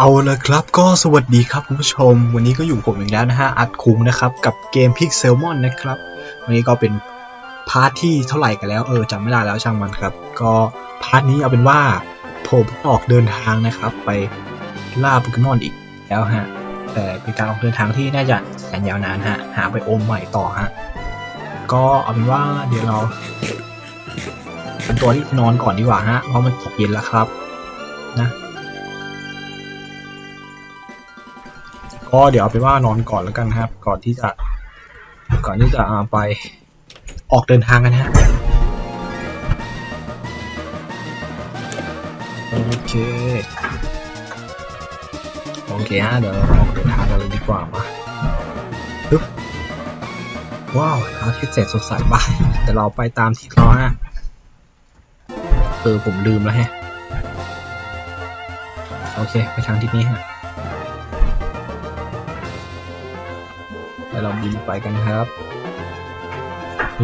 เอาละครับก็สวัสดีครับคุณผู้ชม วันนี้ก็อยู่ผมอีกแล้วนะฮะอัดคุงนะครับ กับเกม Pixelmon นะครับ วันนี้ก็เป็นพาร์ทที่เท่าไหร่กันแล้วเออจำไม่ได้แล้วช่างมันครับ ก็พาร์ทนี้เอาเป็นว่าผมออกเดินทางนะครับ ไปล่าโปเกมอนอีกแล้วฮะแต่เป็นการออกเดินทางที่น่าจะแสนยาวนานฮะหาไปโอมใหม่ต่อฮะก็เอาเป็นว่าเดี๋ยวเราเป็นตัวที่นอนก่อนดีกว่าฮะเพราะมันตกเย็นแล้วครับ นะ ก็เดี๋ยวเอาไปว่านอนก่อนแล้วกันครับ ก่อนที่จะ ก่อนที่จะอาไปออกเดินทางกันฮะโอเคโอเคฮะเดี๋ยวเราออกเดินทางกันเลยดีกว่ามาปึ๊บว้าวอาทิตย์เสร็จสดใสบ้ายเดี๋ยวเราไปตามที่เราฮะเออผมลืมแล้วฮะโอเค ไปทางที่นี้ฮะ ดี๋ยวเราบินไปกันครับ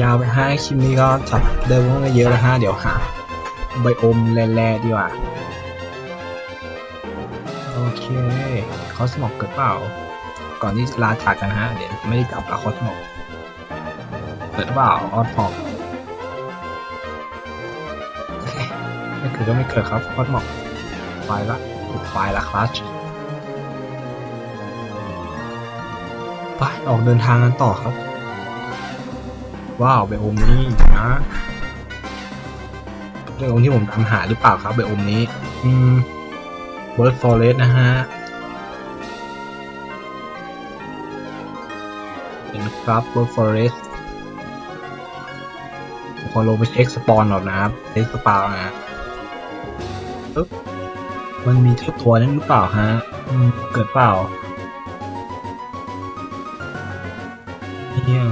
ยาวไปฮะคลิปนี้ก็จับได้ว่าเยอะแล้วฮะเดี๋ยวหาไบอมแร่ๆดีกว่า โอเคคอสมอกเกิดเปล่า ก่อนที่ลาจากกันฮะ เดี๋ยวไม่ได้จับละคอสมอกเกิดเปล่าออสมอกไม่เกิดก็ไม่เกิดครับคอสมอกไปละไปละคลัช ไปออกเดินทางกันต่อครับ ว้าวไบโอมนี้นะไบโอมที่ผมตามหาหรือเปล่าครับไบโอมนี้ อืมเวิร์ดฟอเรสนะฮะเห็นครับเวิร์ดฟอเรสขอลงไปเช็คสปอนหน่อยนะครับเช็คสปาวนะปึ๊บมันมีเทปทัวนั่นหรือเปล่าฮะเกิดเปล่า เนี่ย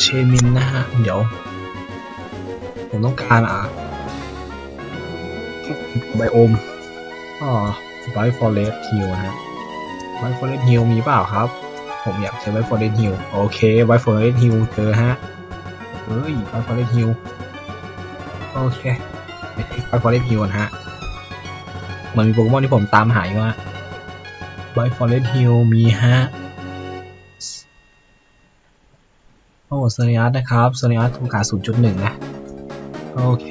เชมินนะฮะ เดี๋ยว ผมต้องการอะไบโอมอ๋อไบฟอเรสฮิลนะฮะไบฟอเรสฮิลมีเปล่าครับ ผมอยากใช้ไบฟอเรสฮิลโอเคไบฟอเรสฮิลเจอฮะเฮ้ยไบฟอเรสฮิลโอเคไปที่ไบฟอเรสฮิลนะฮะมือนมีโปเกมอนที่ผมตามหาอยู่ว่าไบฟอเรสฮิลมีฮะ โอ้สเนียสนะครับสเนียสโอกาส0.1นะ โอเค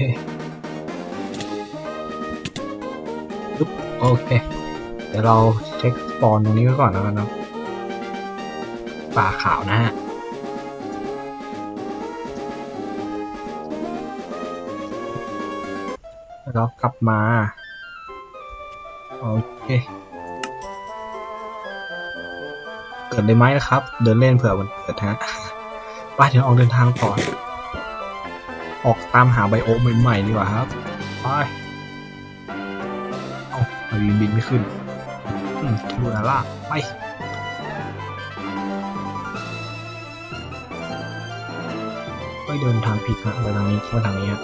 ปุ๊บโอเค เดี๋ยวเราเช็คสปอนตรงนี้ไว้ก่อนแล้วกันนะป่าขาวนะฮะแล้วกลับมา โอเค เกิดได้ไหมนะครับ เดินเล่นเผื่อมันเกิดฮะ ไปเดี๋ยวออกเดินทางต่อน ออกตามหาไบโอมใหม่ๆดีกว่าครับ ไป เอาบินบินไม่ขึ้นอืมดูนะล่ะ ไปไม่เดินทางผิดฮะไปทางนี้ไปทางนี้ฮะ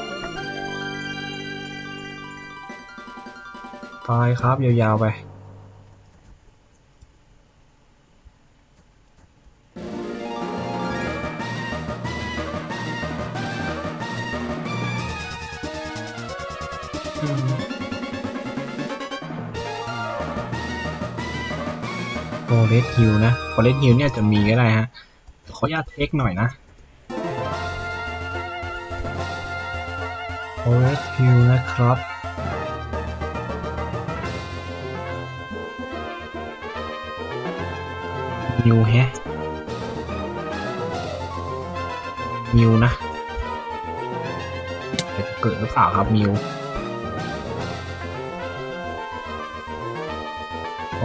ไปครับ ยาวๆไป โฟเรสฮิลนะโฟเรสฮิลเนี่ยจะมีก็ได้ฮะ ขออนุญาตเทคหน่อยนะโฟเรสฮิลนะครับนิวแฮะนิวนะจะเกิดหรือเปล่าครับนิว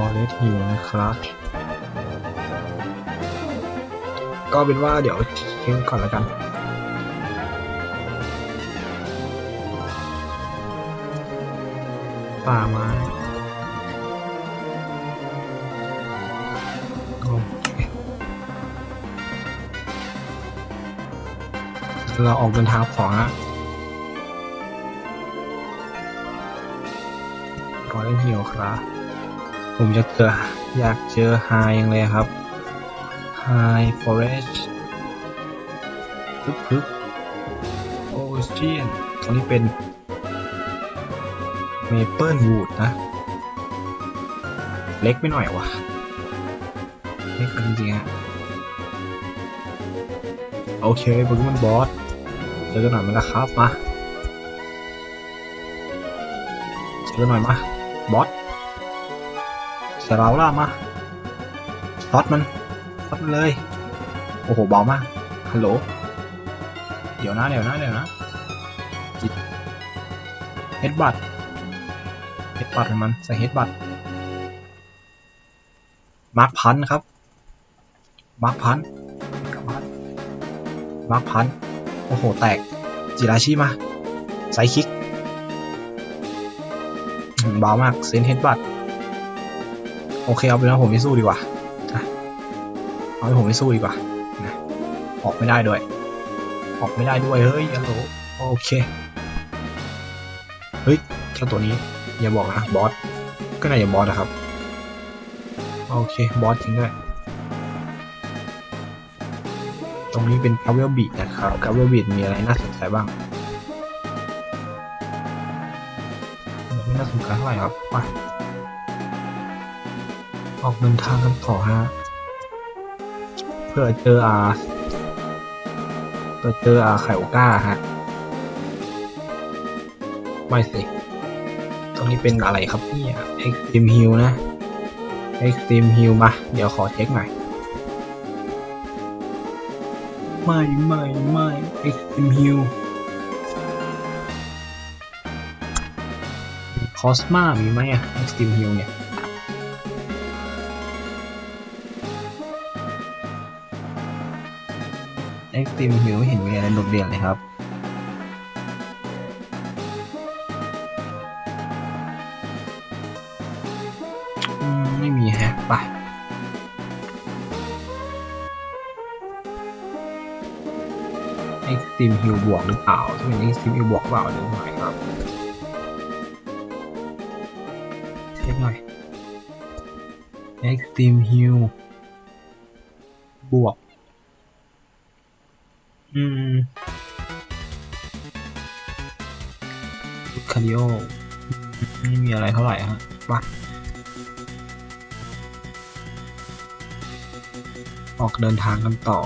อเรสฮิลนะครับ ก็เป็นว่าเดี๋ยวเช็คก่อนแล้วกัน ป่าไม้เราออกเดินทางของฮะฟอเรสฮิลครับ ผมจะเจออยากเจอไฮยังเลยครับไฮฟอเรสต์ปึ๊บปึ๊บโอเชียนตรงนี้เป็นเมเปิลวูดนะ เล็กไปหน่อยวะเล็กจริงๆฮะโอเคโปเกมอนบอสเจอกันหน่อยไหมล่ะครับมาเจอกันหน่อยมาบอส สร็จแล้วล่ะมาซอดมันซอดมันเลย โอ้โหเบามาก ฮัลโหล เดี๋ยวนะเดี๋ยวนะเดี๋ยวนะจิตเฮดบัตเฮดบัตให้มัน ใส่เฮดบัตมาร์คพันครับ มาร์คพันมาร์คพัน โอ้โห แตก จิราชิมาไซคิกเบามาก เซนเฮดบัต โอเคเอาเป็นว่าผมไม่สู้ดีกว่าเอาเป็นผมไม่สู้ดีกว่านะออกไม่ได้ด้วย ออกไม่ได้ด้วย เฮ้ยฮัลโหลโอเค เฮ้ยเจ้าตัวนี้ อย่าบอกนะบอส ก็น่าจะบอสนะครับ โอเค บอสจริงด้วย ตรงนี้เป็นกาเวลบีนะครับกาเวลบีมีอะไรน่าสนใจบ้าง ไม่น่าสนใจเท่าไหร่ครับไป ออกเดินทางกันต่อฮะ เพื่อเจออาเพื่อเจออาไข่โอก้าฮะ ไม่สิ ตรงนี้เป็นอะไรครับเนี่ย Extreme Heal นะ Extreme Heal มา เดี๋ยวขอเช็คหน่อย ไม่ไม่ไม่ Extreme Heal คอสมามีไหมอะ Extreme Heal เนี่ย Extreme Heal ไม่เห็นมีอะไรโดดเด่นเลยครับไม่มีแฮะไป Extreme Heal บวกหรือเปล่าถ้าเป็น Extreme Heal บวกเปล่าเดี๋ยวหน่อยครับเช็คหน่อย Extreme Heal บวก อืมคาริโอไม่มีอะไรเท่าไหร่ฮะมาออกเดินทางกันต่อ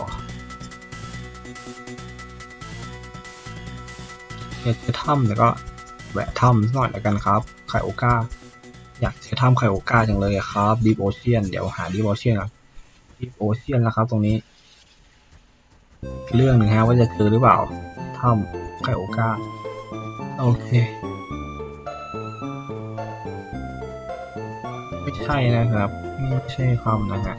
อยากจะถ้ำแต่ก็แวะถ้ำสักหน่อยแล้วกันครับไคโอกาอยากจะถ้ำไคโอกาจังเลยครับดี p โอเชียนเดี๋ยวหาดี p โอเชียนครับดี p โอเชียนแล้วครับตรงนี้ เรื่องหนึ่งฮะว่าจะเจอหรือเปล่าถ้ำไคโอกาโอเค ไม่ใช่นะครับ ไม่ใช่ความนะฮะ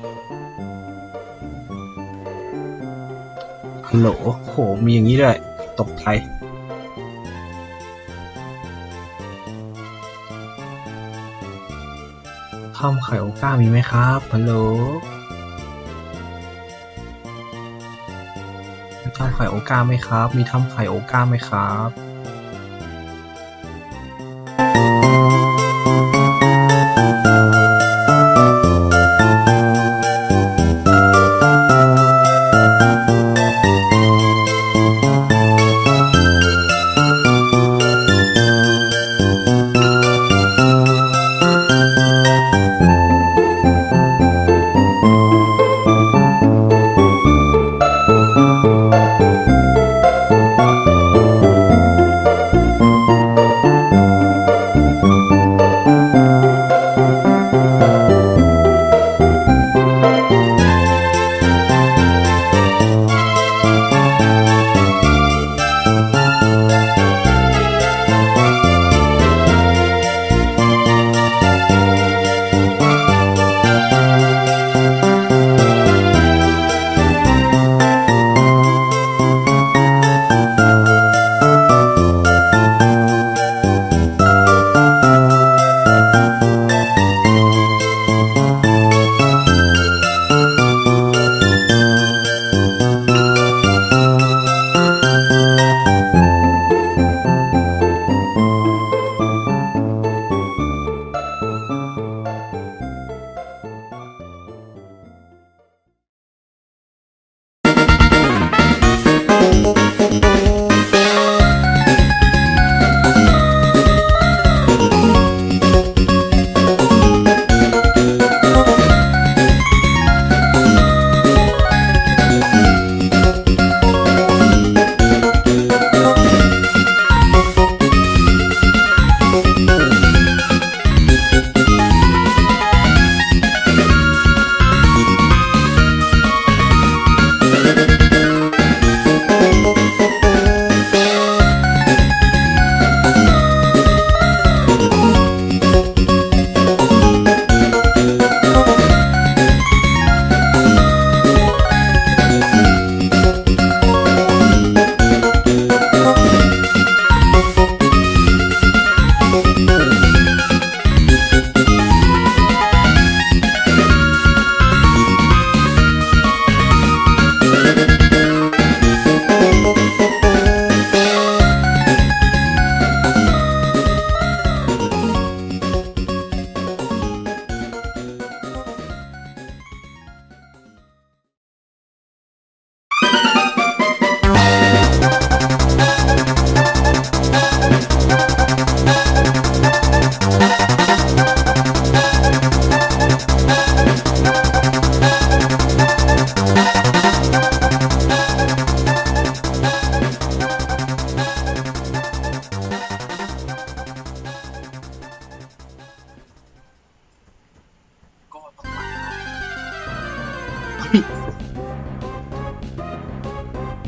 ฮัลโหลโห มีอย่างนี้ด้วย ตกใจถ้ำไข่โอก้ามีไหมครับฮัลโหล ถ้ำไข่โอก้าไหมครับ มีถ้ำไข่โอก้าไหมครับ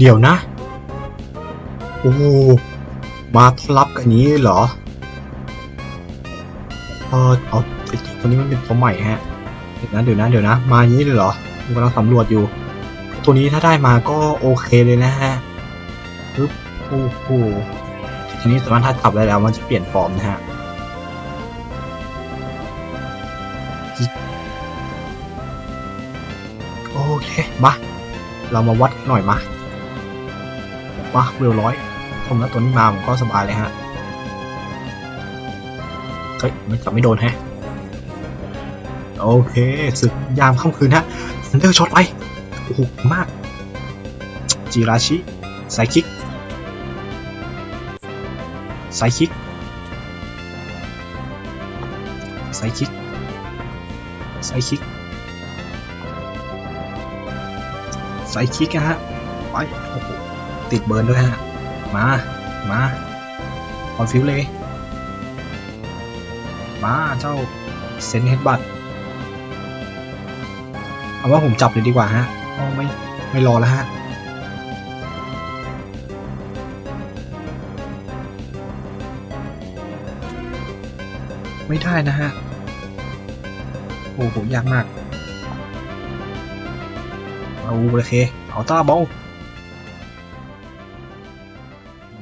ดี๋ยวนะ โอ้มาต้อนรับกันนี้เหรอ เออเอาไอ้ตัวนี้มันเป็นตัวใหม่ฮะ เดี๋ยวนะเดี๋ยวนะเดี๋ยวนะ มาอย่างนี้เลยเหรอผมกำลังสำรวจอยู่ ตัวนี้ถ้าได้มาก็โอเคเลยนะฮะปึ๊บโอ้โหทีนี้สามารถถ้าจับได้แล้วมันจะเปลี่ยนฟอร์มนะฮะโอเค มา เรามาวัดหน่อยมา มาเวลร้อยผมแล้วตัวนี้มาผมก็สบายเลยฮะ เฮ้ยมันจับไม่โดนแฮะ โอเคศึกยามค่ำคืนฮะซันเดอร์ช็อตไปโอ้โหมาก จิราชิไซคิกไซคิกไซคิกไซคิกไซคิกนะฮะ ไป โอ้โห ติดเบิร์นด้วยฮะ มา มาคอนฟิวเลย มาเจ้าเซนเฮดบัตเอาว่าผมจับเลยดีกว่าฮะไม่ไม่รอแล้วฮะไม่ได้นะฮะ โอ้โหยากมาก เอาโอเค เอาตาบอ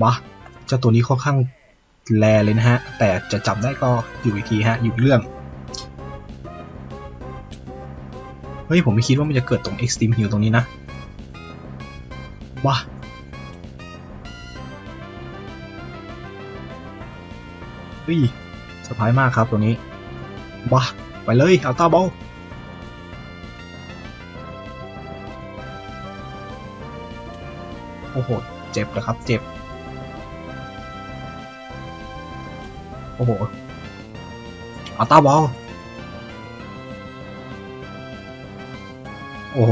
ลบะเจ้าตัวนี้ค่อนข้างแลเลยนะฮะ แต่จะจับได้ก็อยู่อีกทีฮะ อยู่เรื่อง เฮ้ย ผมไม่คิดว่ามันจะเกิดตรง Extreme Hill ตรงนี้นะว้าเฮ้ยสบายมากครับตัวนี้ว้าไปเลยเอาต้าบอลโอ้โห เจ็บนะครับ เจ็บ อ้โหเอาต้าบอลโอ้โห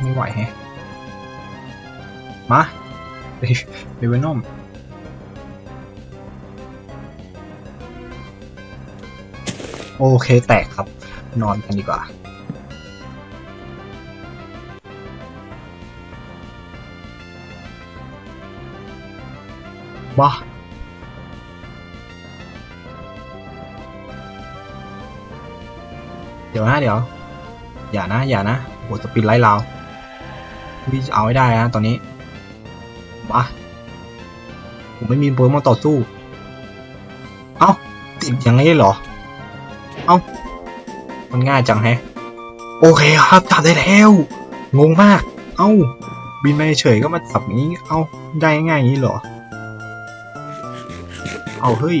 ไม่ไหวแฮะ มาเดเวนอมโอเคแตกครับ นอนกันดีกว่า บ้า ดี๋ยวนะเดี๋ยว อย่านะ อย่านะโหสปินไล่เราพี่เอาให้ได้นะตอนนี้มาผมไม่มีโปรโมอนต่อสู้ เอ้า ติดย่างนี้เหรอ เอ้า มันง่ายจังแฮะ โอเคครับจับได้แล้ว งงมาก เอ้า บินไปเฉยก็มาจับงนี้ เอ้า ได้ง่ายอย่างนี้เหรอ เอาเฮ้ย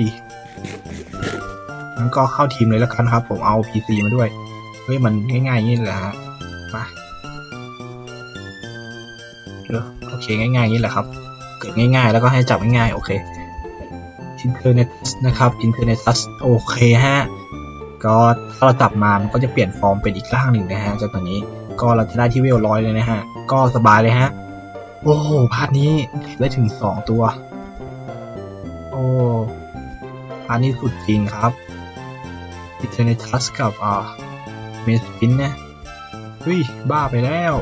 งั้นก็เข้าทีมเลยแล้วกันครับ ผมเอา PC มาด้วย เฮ้ยมันง่ายๆงนี้แหละฮะมาเออโอเคง่ายๆงนี้แหละครับ เกิดง่ายๆ แล้วก็ให้จับง่ายๆ โอเคอินเทอร์เน็ตนะครับอินเทอร์เน็ตซัสโอเคฮะก็ถ้าเราจับมามันก็จะเปลี่ยนฟอร์มเป็นอีกร่างหนึ่งนะฮะเจ้าตัวนี้ก็เราจะได้ที่เวลร้อยเลยนะฮะ ก็สบายเลยฮะ โอ้พาร์ทนี้ได้ถึงสองตัว โอ้พาร์ทนี้สุดจริงครับอินเทอร์เน็ตทัสกับอ่า เมสปินนะเฮ้ยบ้าไปแล้ว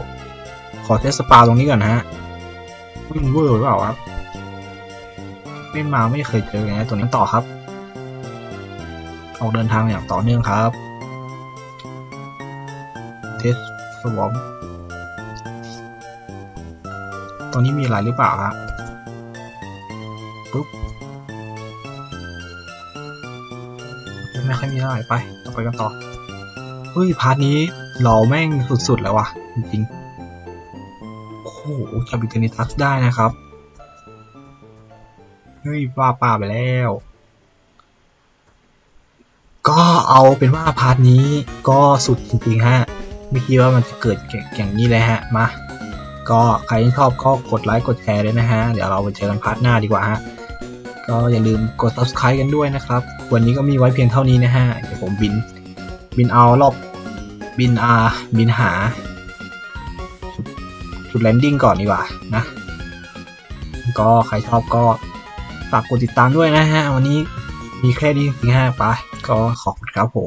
ขอเทสสปาตรงนี้ก่อนนะฮะมันเวอร์หรือเปล่าครับเล่มาไม่เคยเจอไงตัวนี้ต่อครับ ออกเดินทางอย่างต่อเนื่องครับเทสสวอมตัวนี้มีอะไรหรือเปล่าครับปุ๊บไม่ค่อยมีเท่าไรไป ต่อไปกันต่อ เฮ้ยพาร์ทนี้เราแม่งสุดๆแล้วว่ะ จริงๆ โอ้โหจับอินเทน็ตทัชได้นะครับ เฮ้ยว่าป่าไปแล้ว ก็เอาเป็นว่าพาร์ทนี้ก็สุดจริงๆฮะ ไม่คิดว่ามันจะเกิดอย่างนี้เลยฮะ มา ก็ใครที่ชอบก็กดไลค์กดแชร์ด้วยนะฮะ เดี๋ยวเราไปเจอกันพาร์ทหน้าดีกว่าฮะก็อย่าลืมกด subscribe กันด้วยนะครับ วันนี้ก็มีไว้เพียงเท่านี้นะฮะ เดี๋ยวผมบิน บินเอารอบบินอาบินหาจุดแลนดิ้งก่อนดีกว่านะ ก็ใครชอบก็ฝากกดติดตามด้วยนะฮะ วันนี้มีแค่นี้จริงๆฮะไปก็ขอบคุณครับผม